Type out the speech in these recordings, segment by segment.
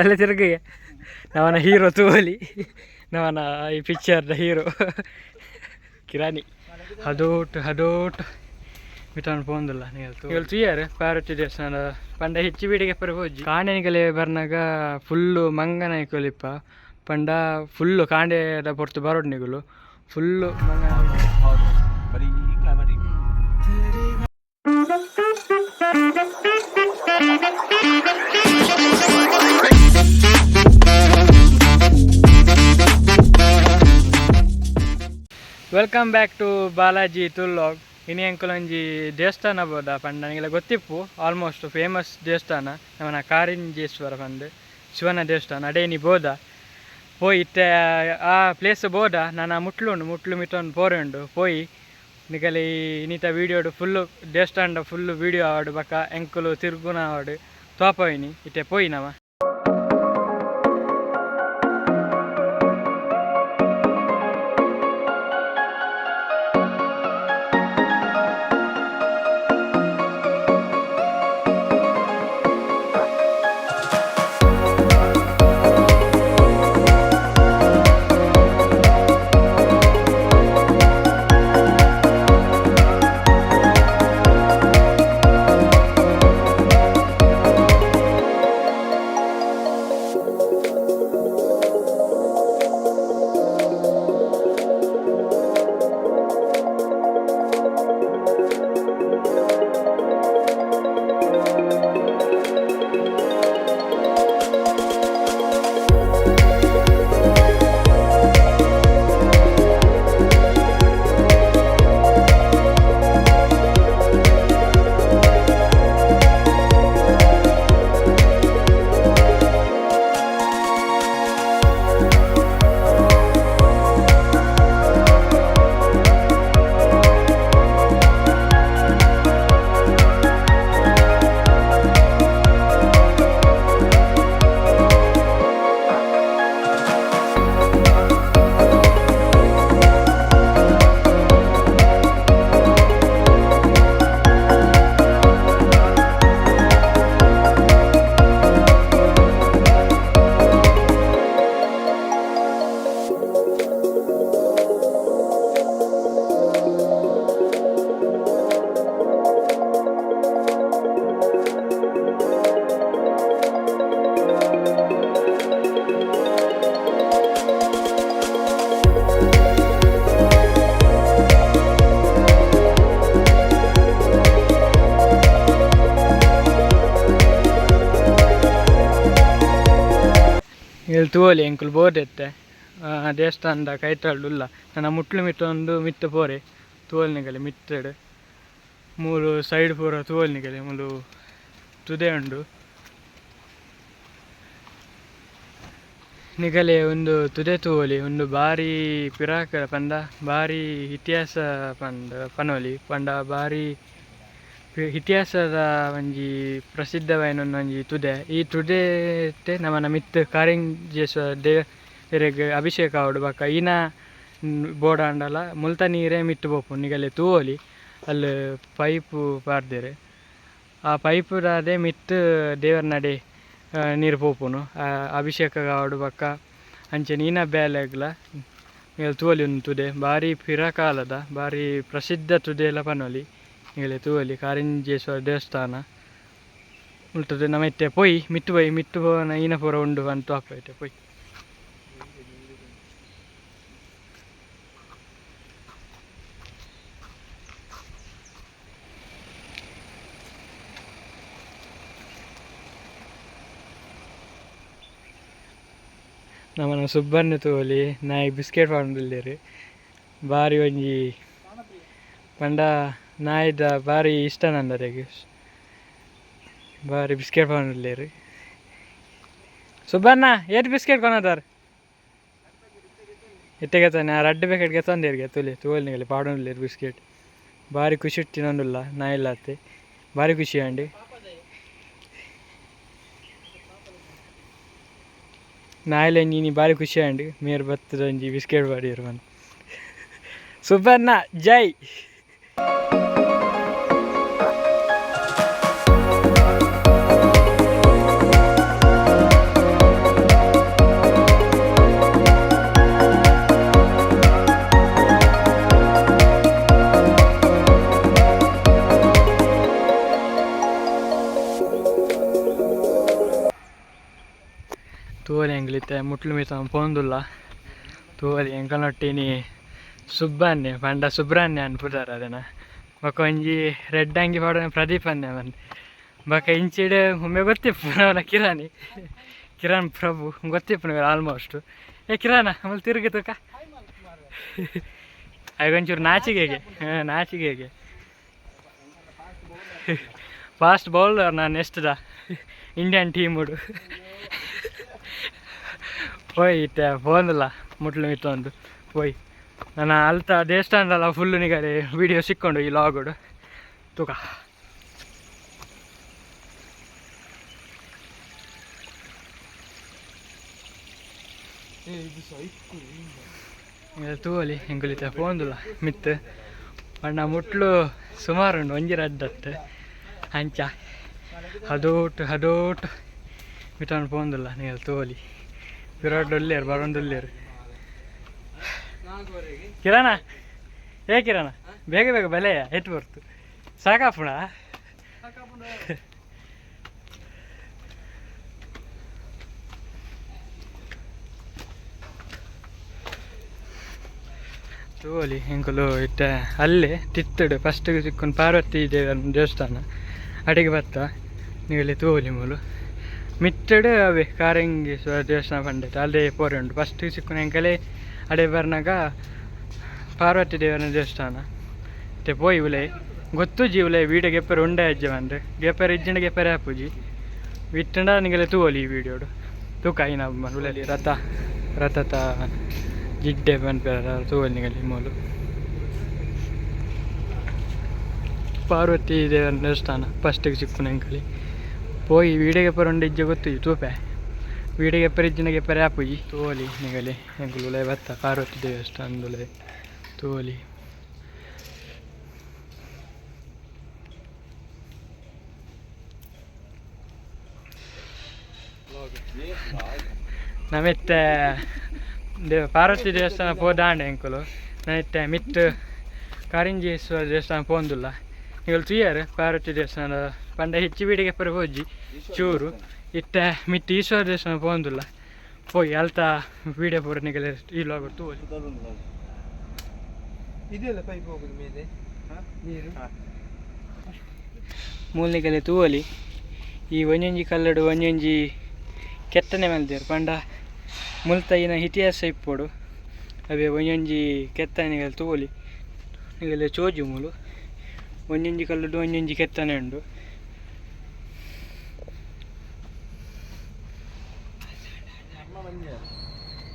ಎಲ್ಲ ತಿರುಗಿ ನವನ ಹೀರೋ ತೋಲಿ ನವನ ಈ ಪಿಕ್ಚರ್ದ ಹೀರೋ ಕಿರಾಣಿ. ಹದೋಟ್ ಹದೋಟ್. ಮಿಟನ್ ಪೋಂದಲ್ಲ ನೀವು ಇವಳು ತುಯ್ಯಾರು? ಪಾರ್ವತಿ ದೇವಸ್ಥಾನ ಪಂಡ ಹೆಚ್ಚು ಬೀಡಿಗೆ ಪರ ಹೋಜಿ ಕಾಂಡೆನಿಗಲೆ ಬರ್ನಾಗ ಫುಲ್ಲು ಮಂಗನ ಕೊಲಿಪ್ಪ ಪಂಡ ಫುಲ್ಲು ಕಾಂಡೆದ ಪೊರ್ತು ಬರೋಡ್ ನಿಗುಲು. ಫುಲ್ಲು ಮಂಗನ ವೆಲ್ಕಮ್ ಬ್ಯಾಕ್ ಟು ಬಾಲಾಜಿ ತುಲ್ಲಾಗ್ ಇನಿ ಅಂಕಲ್ ಒಂಜಿ ದೇವಸ್ಥಾನ ಬೋದ ಪಂಡ ನನಗೆಲ್ಲ ಗೊತ್ತಿಪ್ಪು ಆಲ್ಮೋಸ್ಟ್ ಫೇಮಸ್ ದೇವಸ್ಥಾನ ನಮ್ಮನ ಕಾರಿಂಜೇಶ್ವರ ಪಂದ್ ಶಿವನ ದೇವಸ್ಥಾನ ಅಡೇನಿ ಬೋದ ಪೋಯಿ ಇತ್ತೆ ಆ ಪ್ಲೇಸ್ ಬೋದ ನಾನು ಮುಟ್ಲುಂಡು ಮುಟ್ಲು ಮಿತ್ತೊಂದು ಪೋರೆ ಉಂಡು ಪೋಯಿ ನಿಗಲಿ ಇನ್ನಿತ ವೀಡಿಯೋಡು ಫುಲ್ಲು ದೇವಸ್ಥಾನದ ಫುಲ್ಲು ವೀಡಿಯೋ ಆಡು ಬಕ್ಕ ಎಂಕುಲು ತಿರುಗುನ ಆಡು ತೋಪೋಯಿನಿ ಇತ್ತೆ ಪೋಯಿ ನವ ಇಲ್ಲಿ ತೋಲಿ ಎಂಕುಲು ಬೋದೆತ್ತೆ ದೇವಸ್ಥಾನದ ಕೈತಳ್ಳುಲ್ಲ ನನ್ನ ಮುಟ್ಲು ಮಿತ್ತೊಂದು ಮಿತ್ತ ಪೋರೆ ತೋಲ್ನಿಗಲೆ ಮಿತ್ತಡು. ಮೂಲು ಸೈಡ್ ಪೂರ ತೋಲ್ನಿಗಲೆ ಮೂಲು ತುದೆ ಉಂಡು. ನಿಗಲೆ ಒಂದು ತುದೆ ತೂವಲಿ ಒಂದು ಬಾರಿ ಪಿರಾಕ ಪಂಡ ಬಾರಿ ಇತಿಹಾಸ ಪಂಡ ಪನೋಲಿ ಪಂಡ ಬಾರಿ ಇತಿಹಾಸದ ಒಂಜಿ ಪ್ರಸಿದ್ಧವಾಯಿನ ಒಂಜಿ ತುದೆ. ಈ ತುದೆ ನಮನ ಮಿತ್ತ್ ಕಾರಿಂಜೇಶ್ವರ ದೇವರಿಗೆ ಅಭಿಷೇಕ ಆವಡು ಬಕ್ಕ ಈನ ಬೋಡಾಂಡಲ ಮುಲ್ತ ನೀರೇ ಮಿತ್ತು ಬೋಪು ನಿಗಲೆ ತೂವೊಲಿ. ಅಲ್ಲಿ ಪೈಪು ಪಾರ್ದೆರ್. ಆ ಪೈಪ್ ದಾದೆ ಮಿತ್ತು ದೇವರ ನಡೆ ನೀರು ಪೋಪುನು ಅಭಿಷೇಕ ಆವಡು ಬಕ್ಕ ಅಂಚೆ ನೀನ ಬೇಲೆಗ್ಲ ತೂವೊಲಿ ಒಂದು ತುದೆ. ಬಾರಿ ಪಿರಕಾಲದ ಬಾರಿ ಪ್ರಸಿದ್ಧ ಎಲ್ಲ ಪನೋಲಿ ಈಗಲೇ ತೂವಲಿ ಕಾರಿಂಜೇಶ್ವರ ದೇವಸ್ಥಾನ. ಉಳ್ತದೆ ನಮ್ಮ ಇತ್ತೆ ಪೊಯ್, ಮಿತ್ತು ಪೊಯ್, ಮಿತ್ತು ಭವನ, ಈನಪುರ ಉಂಡು ಅಂತ ಹಾಕೈತೆ ಪೊಯ್. ನಮ್ಮನ ಸುಬ್ಬನ್ನು ತೋಲಿ, ನಾಯಿ ಬಿಸ್ಕೆಟ್ ಪಾಡ್ದಿಲ್ಲೇರಿ ಬಾರಿ ಒಂಜಿ ಪಂಡ ನಾಯಿದ ಬಾರಿ ಇಷ್ಟ ನಂದರೆಗೆ ಬಾರಿ ಬಿಸ್ಕೆಟ್ ಪಾಡ್ದಿಲ್ಲೇರಿ ಸುಬ್ಬಣ್ಣ ಏಟ್ ಬಿಸ್ಕೆಟ್ ಕೊನದಾರ? ಎತ್ತೆಗೆ ತಾನೆ ಆ ರಡ್ಡು ಬೇಕೆಟ್ಗೆ ತಂದಿರ್ಗೆ, ತುಲಿ ತೋಲ್ನಿಗಲಿ ಪಾಡೋನ್ಲೇರಿ ಬಿಸ್ಕೆಟ್. ಬಾರಿ ಖುಷಿ ತಿನ್ನೊಂದುಲ್ಲ ನಾ ಇಲ್ಲತ್ತೆ ಬಾರಿ ಖುಷಿ ಅಂಡಿ ನಾಯಿಲೆ ನೀನು ಬಾರಿ ಖುಷಿ ಅಂಡಿ ಮೇರ್ ಬತ್ತದಂಜಿ ಬಿಸ್ಕೆಟ್ ಬಾಡಿ ಇರುವನ್ ಸುಬ್ಬಣ್ಣ, ಜೈ! ಎಂಗ್ಲಿತ್ತೆ ಮುಟ್ಲು ಮಿತ ಪೋಂದುಲ್ಲ ತೂವಲಿ ಎಂಕನೊಟ್ಟಿನಿ ಸುಬ್ಬನ್ನೆ, ಪಂಡ ಸುಬ್ರಾನ್ಯ ಅನ್ಪುಟಾರ ಅದನ್ನ. ಬಕ ಒಂಜಿ ರೆಡ್ ಅಂಗಿ ಪಾಡೋನ ಪ್ರದೀಪ್ ಅನ್ನೆ ಬಂದು ಬಕ ಇಂಚಿಡೆ ಒಮ್ಮೆ ಗೊತ್ತಿಪ್ಪು ಅವನ ಕಿರಾಣಿ. ಕಿರಣ್ ಪ್ರಭು ಗೊತ್ತಿಪ್ಪು ಆಲ್ಮೋಸ್ಟ್ ಏ ಕಿರಾಣ ಆಮೇಲೆ ತಿರುಗಿ ತೂಕ. ಒಂಚೂರು ನಾಚಿಗೆಗೆ, ಹಾಂ, ನಾಚಿಗೆಗೆ. ಫಾಸ್ಟ್ ಬೌಲರ್ ನಾನು ಎಷ್ಟದ? ಇಂಡಿಯನ್ ಟೀಮುಡು ಹೋಯ್ ಇತ್ತೆ ಫೋನ್ಲ್ಲ ಮುಟ್ಲು ಮಿತ್ತೊಂದು ಹೋಯ್. ನನ್ನ ಅಲ್ತ ದೇವಸ್ಥಾನದಲ್ಲ ಫುಲ್ಲು ನಿಗದೆ ವಿಡಿಯೋ ಸಿಕ್ಕೊಂಡು ಈ ಲಾಗುಡು ತೂಕ. ತೂವಲಿ ಹೆಂಗುಲಿತ? ಪೋಂದುಲ ಮಿತ್ ಅಣ್ಣ ಮುಟ್ಲು ಸುಮಾರು ಉಂಡು ಒಂಜಿ ರದ್ದತ್ತೆ ಅಂಚ. ಹದೋಟು ಹದೋಟು. ಮಿತೊಂಡು ಪೋಂದುಲ್ಲ ನೀವು ತೋಲಿ ವಿರಾಟ್ ಒಲ್ಲೇರು ಬರೋಂದು ಒಲ್ಲೇರು ಕಿರಣ, ಏ ಕಿರಣ, ಬೇಗ ಬೇಗ ಬೆಲೆಯ ಎತ್ತು ಬರ್ತು ಸಾಕಾಪುಣ? ತೋಲಿ ಎಂಕುಲು ಇಟ್ಟ. ಅಲ್ಲೇ ತಿತ್ತಡು ಫಸ್ಟಿಗೆ ಸಿಕ್ಕೊಂಡು ಪಾರ್ವತಿ ದೇವರ ದೇವಸ್ಥಾನ. ಅಡಿಗೆ ಬತ್ತ ನೀವಲ್ಲಿ ತೋಲಿ ಮೂಲು. ಮಿತ್ತಡು ಅವೇ ಕಾರಂಗೇಶ್ವರ ದೇವಸ್ಥಾನ ಪಂಡಿತ. ಅಲ್ಲೇ ಪೋರೆ ಉಂಟು. ಫಸ್ಟಿಗೆ ಸಿಕ್ಕನಂಕಲೇ ಅಡೆ ಬರ್ನಾಗ ಪಾರ್ವತಿ ದೇವರ ದೇವಸ್ಥಾನ. ಮತ್ತೆ ಪೋಯಿ ಉಲೆ ಗೊತ್ತು ಜೀವಲೇ ವೀಡಿಯೋ ಗೆಪ್ಪರ್ ಉಂಡೆ ಅಜ್ಜ ಬಂದ್ರೆ. ಗೆಪ್ಪರ್ ಇಜ್ಜಂಡ ಗೆಪ್ಪರೆ ಹಾಪುಜಿ ವಿಟ್ಟಂಡ ನಿಗಲೆ ತೂವಲಿ ಈ ವಿಡಿಯೋಡು ತೂಕ ಐನ ಉಲಲಿ ರಥ, ರಥತ ಜಿಡ್ಡೆ ಬಂದ ತೂವಲಿ ನಿಗಲಿ ಮೂಲು. ಪಾರ್ವತಿ ದೇವರ ದೇವಸ್ಥಾನ ಫಸ್ಟಿಗೆ ಸಿಕ್ಕು ಪೋಯಿ ವೀಡಿಯೋಗೆ ಪರ ಇಜ್ಜೆ ಗೊತ್ತು ತೂಪೆ ವೀಡಿಯೋಗೆ ಪರ ಇಜ್ಜಿನಗೆ ಪರ ಆಪುಜಿ ತೋಲಿ ನಿಗಲಿ ಎಂಕುಲು ಬತ್ತ ಪಾರ್ವತಿ ದೇವಸ್ಥಾನದುಲೆ ತೋಲಿ ನಮಿತ್ತೆ ಪಾರ್ವತಿ ದೇವಸ್ಥಾನ ಪೋದಾಂಡೆ ಎಂಕುಲು ನಮಿತ್ತೆ ಮಿತ್ ಕಾರಿಂಜೇಶ್ವರ ದೇವಸ್ಥಾನ ಪೋಂದುಲ್ಲ ನೀವು ತುಯ್ಯಾರು ಪಾರ್ವತಿ ದೇವಸ್ಥಾನ ಪಂಡ ಹೆಚ್ಚು ಬೀಡಿಗೆ ಪರ ಹೋಜಿ ಚೂರು. ಇಟ್ಟ ಮಿತ್ತ ಈಶ್ವರ ದೇವಸ್ಥಾನ ಪೋಂದುಲ್ಲ ಹೋಗಿ ಅಲ್ತ ವೀಡಿಯೋ ಪೂರ ನಿಗಲೆ ಇಲ್ಲ ಲಾಗ್ ತೂವಲಿ ಇದೆಲ್ಲ ಪೈಪ್ ಹೋಗುದು ಮೇಲೆ? ನೀರು? ಮೂಲ್ನಿಗಲೆ ತೂವಲಿ ಈ ಒಂಜೊಂಜಿ ಕಲ್ಲಡು ಒಂಜೊಂಜಿ ಕೆತ್ತನೆ ಮಲ್ದೇರು ಪಂಡ ಮುಲ್ತೈನ ಇತಿಹಾಸ ಇಪ್ಪೋಡು. ಅವೇ ಒಂಜೊಂಜಿ ಕೆತ್ತನೆಗಳು ತೂವಲಿ ನಿಗಲೆ ಚೋಜು ಮೂಲು. ಒಂಜೊಂಜಿ ಕಲ್ಲಡು ಒಂಜೊಂಜಿ ಕೆತ್ತನೆ ಉಂಡು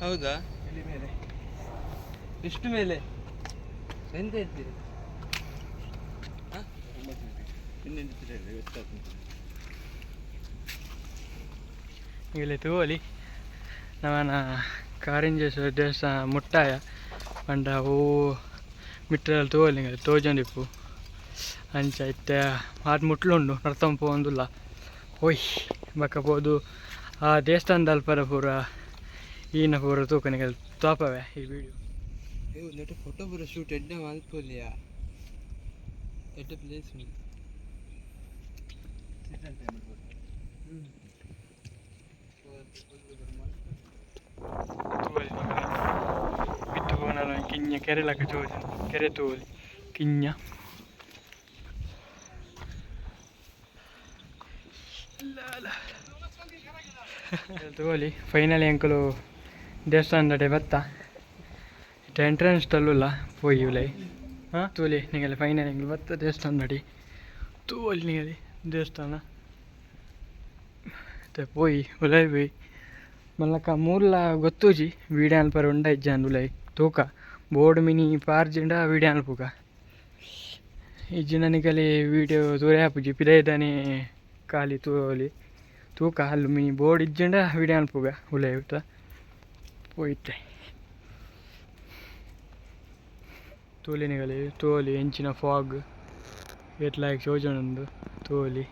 ಹೌದಾ? ಇಲ್ಲಿ ಮೇಲೆ. ಎಷ್ಟು ಮೇಲೆ? ಎಂತ ಹೇಳ್ತೀರಿ ಇಲ್ಲಿ ತೂವಲಿ ನವನ ಕಾರಿಂಜೇಶ್ವರ ದೇವಸ್ಥಾನ ಮುಟ್ಟಾಯ. ಪಂಡ ಹೂ ಮಿಟ್ರಲ್ಲಿ ತೂವಲಿ ತೋಜಂಡಿಪ್ಪು. ಅಂಚ ಇತ್ತೆ ಆದ್ ಮುಟ್ಲುಂಡು ನರ್ತಂ ಒಂದುಲ್ಲ. ಓಯ್ ಬಕ್ಕ ಪೋದು ಆ ದೇವಸ್ಥಾನದ ಅಲ್ಪರ ಪೂರ ಈನ ಪೂರ ತೂಕನಿಗೆ ತೋಪವೆ ಈ ವಿಡಿಯೋ. ಫೋಟೋ ಪೂರ ಶೂಟ್ ಎಡ್ಡೆ ಮಲ್ಪೊಲಿಯ ಎಡ್ಡ ಪ್ಲೇಸ್ ಬಿಟ್ಟು ಕಿಂಜ ಕೆರೆಲಕ ಚೋಜ ಕೆರೆ ತೋಲಿ ಕಿಂಜ ತೂವಲಿ ಫೈನಲಿ ಅಂಕಲು ದೇವಸ್ಥಾನದ ಬತ್ತ ಇಟ್ಟು ಎಂಟ್ರೆನ್ಸ್ ತಲ್ಲುಲ್ಲ ಪೋಯಿ ಉಲೈ ಹಾಂ ತೂಲಿ ನಿಗಲೆ ಫೈನಲ್ ಎಂಗ್ಲು ಬತ್ತ ದೇವಸ್ಥಾನ ನಡಿ ತೂವಲಿ ನಿಗಲಿ ದೇವಸ್ಥಾನ ಮತ್ತೆ ಪೋಯಿ ಉಲೈ ಪೋಯಿ ಮಲ್ಲಕ ಮೂರ್ಲ ಗೊತ್ತೂಜಿ ವೀಡಿಯೋ ಅನ್ಪರ ಉಂಡ ಇಜ್ಜಾನ್ ಉಲೈ ತೂಕ ಬೋರ್ಡ್ ಮಿನಿ ಪಾರ್ಜಿಂಡ ವೀಡಿಯೋ ಅನ್ಪುಗ ಇಜ್ಜಿನ ನಿಗಲಿ ವೀಡಿಯೋ ತೂರೆ ಹಾಪುಜಿ ಪಿದೈದಾನೆ ಖಾಲಿ ತೂವಲಿ ತೂಕ ಅಲ್ಲು ബോർഡ് ಬೋರ್ಡ್ ಇಜ್ಜಂಡ ವೀಡಿಯೋ ಅನ್ಪುಗ പോയിട്ട് ತೋಲಿನಿಗಲಿ, ತೋಲಿ ಎಂಚಿನ ಫಾಗ್. ಏತ್ಲಾಯಕ್ ಯೋಜನೊಂದು, ತೋಲಿ.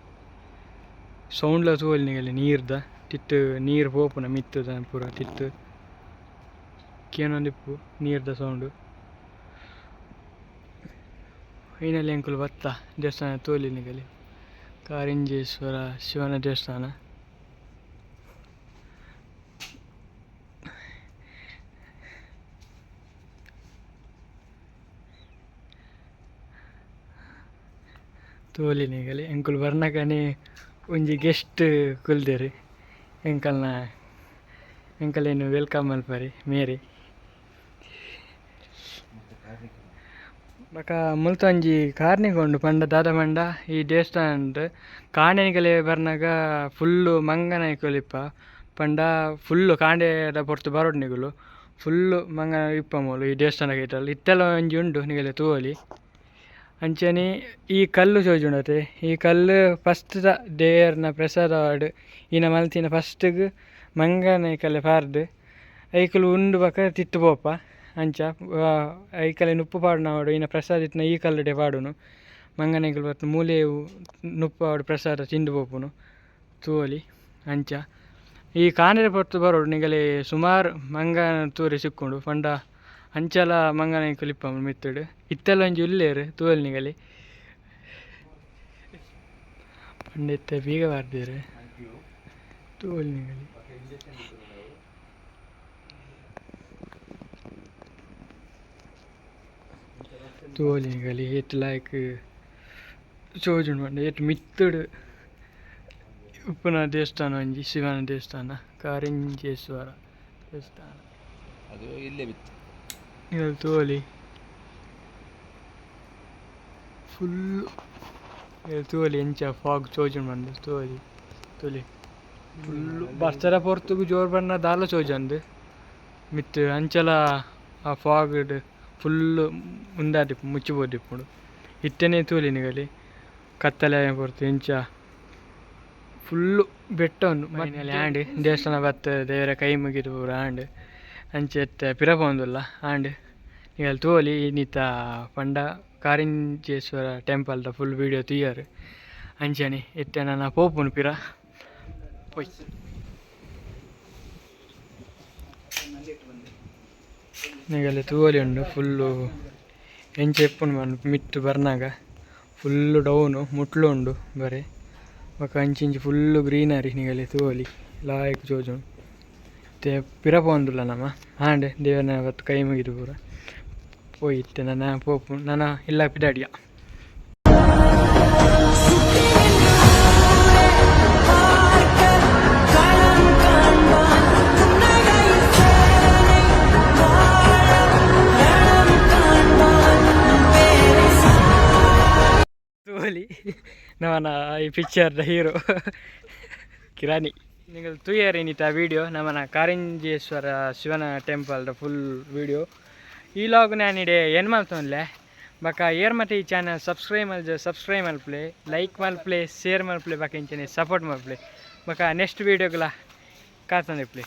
ಸೌಂಡ್ಲ ತೋಲಿನಿಗಲಿ ನೀರ್ದ, ತಿತ್ತು, ನೀರು ಪೋಪುನ ಮಿತ್ತದ ಪೂರ ತಿತ್ತು. ಕೇನೊಂದಿಪ್ಪು, ನೀರ್ದ ಸೌಂಡು. ಫೈನಲಿ ಅಂಕುಲು ಬತ್ತ ದೇವಸ್ಥಾನ ತೋಲಿನಿಗಲಿ. ಕಾರಿಂಜೇಶ್ವರ ಶಿವನ ದೇವಸ್ಥಾನ. ತೋಲಿನಿಗಲಿ ಎಂಕುಲು ಬರ್ನಕನೆ ಒಂಜಿ ಗೆಸ್ಟ್ ಕುಲ್ದೆರ್. ಎಂಕಲ್ನ ಎಂಕಲೇನು ವೆಲ್ಕಮ್ ಮಲ್ಪರಿ ಮೇರಿ. ಬಕ ಮುಲ್ತೊಂಜಿ ಕಾರ್ನಿಗೊಂಡು ಪಂಡ ದಾದ ಪಂಡ ಈ ದೇವಸ್ಥಾನ ಕಾಣೆನಿಗಲೆ ಬರ್ನಾಗ ಫುಲ್ಲು ಮಂಗನ ಇಕ್ಕೊಲಿಪ್ಪ ಪಂಡ ಫುಲ್ಲು ಕಾಂಡೆದ ಪೊರ್ತು ಬರೋಡು ನಿಗುಲು. ಫುಲ್ಲು ಮಂಗನ ಇಪ್ಪ ಮೂಲು ಈ ದೇವಸ್ಥಾನ ಇಟ್ಟಲ್ಲಿ ಇತ್ತೆಲ್ಲ ಒಂಜಿ ಉಂಡು ನಿಗಲೆ ತೂವೊಲಿ ಅಂಚನೆ ಈ ಕಲ್ಲು ಚೋಜುಂಡತೆ ಈ ಕಲ್ಲು ಫಸ್ಟ್ ದೇವರ್ನ ಪ್ರಸಾದ ಆಡು ಈನ ಮಲ್ತಿನ ಫಸ್ಟ್ಗ್ ಮಂಗನ ಐಕಲೆ ಪಾರ್ದು. ಐಕಲು ಉಂಡು ಬಕ ತಿತ್ತು ಪೋಪ. ಅಂಚ ಐಕಲೆ ನುಪ್ಪು ಪಾಡುನ ಆಡು ಈನ ಪ್ರಸಾದ ಇತ್ತಿನ ಈ ಕಲ್ಲುಡೆ ಪಾಡುನು. ಮಂಗನೈಕಲು ಬರ್ತು ಮೂಲೆ ನುಪ್ಪು ಆಡು ಪ್ರಸಾದ ತಿಂದು ಪೋಪುನು. ತೂವೊಲಿ, ಅಂಚ. ಈ ಕಾನೆರೆ ಪೊರ್ತು ಬರೋಡು ನಿಗಲೆ ಸುಮಾರು ಮಂಗನ ತೂರಿ ಸಿಕ್ಕುಂಡು. ಪಂಡ ಅಂಚಲ ಮಂಗನ ಇಪ್ಪ ಮಿತ್ತುಡು ಇತ್ತೆಲ್ಲ ಒಂಜಿ ಉಲ್ಲೇರು ತೂವಲ್ ನಿಗಲಿ ಪಂಡ ಇತ್ತ ಬೀಗ ಬಾರ್ದೇರು ತೂವಲ್ ನಿಗಲಿ ತೂವಲ್ ನಿಗಲಿ ಏತ್ ಲಾಯ್ಕ್ ಚೋಜುಂಡು ಪಂಡ. ಏಟ್ ಮಿತ್ತುಡು. ಉಪ್ಪುನ ದೇವಸ್ಥಾನ ಒಂಜಿ, ಶಿವನ ದೇವಸ್ಥಾನ, ಕಾರಿಂಜೇಶ್ವರ ದೇವಸ್ಥಾನ. ಅದು ಇಲ್ಲೇ ಬಿತ್ತು. ಇದು ತೋಲಿ ಫುಲ್ ತೋಲಿ ಎಂಚ ಫಾಗ್ ಚೋಜನ್ ಬಂದು ತೋಲಿ ತೋಲಿ ಫುಲ್ಲು ಬರ್ಸರ ಪೊರ್ತುಗು ಜೋರು ಬಣ್ಣ ದಾಲ ಚೋಜಂದು ಮಿತ್ತು ಅಂಚಲ ಆ ಫಾಗ್ ಫುಲ್ಲು ಮುಂದಾದಿಪ್ಪು ಮುಚ್ಚಿಬೋದಿಪ್ಪುಡು ಇತ್ತನೇ ತೂಲಿ ನಿಗಲಿ ಕತ್ತಲೆ ಪೊರ್ತು ಇಂಚ ಫುಲ್ಲು ಬೆಟ್ಟ ಉಂಡು ಮನೆಯಲ್ಲಿ ಆಂಡ್ ದೇವಸ್ಥಾನ ಬತ್ತ ದೇವರ ಕೈ ಮುಗಿದು ಆಂಡ್ ಅಂಚೆತ್ತ ಪಿರಪೊಂದುಲ್ಲ ಆಂಡ್ ನಿಂಗೆಲೆ ತೋಲಿ ಎನಿತ್ತ ಪಂಡ ಕಾರಂಜೇಶ್ವರ ಟೆಂಪಲ್ ದ ಫುಲ್ ವಿಡಿಯೋ ತೂಯೆರ್ ಅಂಜನಿ ಎತ್ತೆನನ ಪೋಪುಂಡು ಪೂರ ನಿಂಗೆಲೆ ತೂವೊಲಿ ಉಂಡು ಫುಲ್ ಎಂಚ ಎಪ್ಪುಂಡು ಬಂಡು ಮಿತ್ತ್ ಬರ್ನಗ. ಫುಲ್ ಡೌನು, ಮುಟ್ಲು ಉಂಡು ಬರೆ. ಬೊಕ ಇಂಚಿ ಇಂಚು ಫುಲ್ ಗ್ರೀನರಿ ನಿಂಗಲೆ ತೂವೊಲಿ ಲಾಯಕ್ ಜೋಜುಂಡು ತೆ ಪಿರ ಪೋವೊಂದುಲ್ಲ ನಮ ಆಂಡೆ ದೇವೆನ ಬತ್ ಕೈ ಮುಗಿದು ಪೂರ. ಪೋಯಿತ್ತೆ ನನ್ನ ಪೋಪು ನನ್ನ ಇಲ್ಲ ಪಿದಾಡಿಯ ತೋಲಿ ನಮ್ಮನ ಈ ಪಿಕ್ಚರ್ದ ಹೀರೋ ಕಿರಾಣಿ നിങ്ങൾ ತುಯ್ಯರ್ ಏನಿತ್ತ ವಿಡಿಯೋ ನಮ್ಮನ ಕಾರಿಂಜೇಶ್ವರ ಶಿವನ ಟೆಂಪಲ್ದ ಫುಲ್ ವಿಡಿಯೋ ಈ ಲಾಗ್ ನಾನು ಇಡೇ ಏನು ಮಾಡ್ತೋನ್ಲೆ ಬಕ, ಏರ್ ಮತ್ತೆ ಈ ಚಾನಲ್ ಸಬ್ಸ್ಕ್ರೈಬ್ ಅಲ್ಲಿ ಸಬ್ಸ್ಕ್ರೈಬ್ ಮಲ್ಪ್ಲೆ ಲೈಕ್ ಮಲ್ಪ್ಲೆ ಶೇರ್ ಮಲ್ಪ್ಲೆ ಬಕ ಇಂಚನೆ ಸಪೋರ್ಟ್ ಮಲ್ಪ್ಲೆ ಬಕ ನೆಕ್ಸ್ಟ್ ವೀಡಿಯೋಗಳ ಕಾತಂದಿಪ್ಲೆ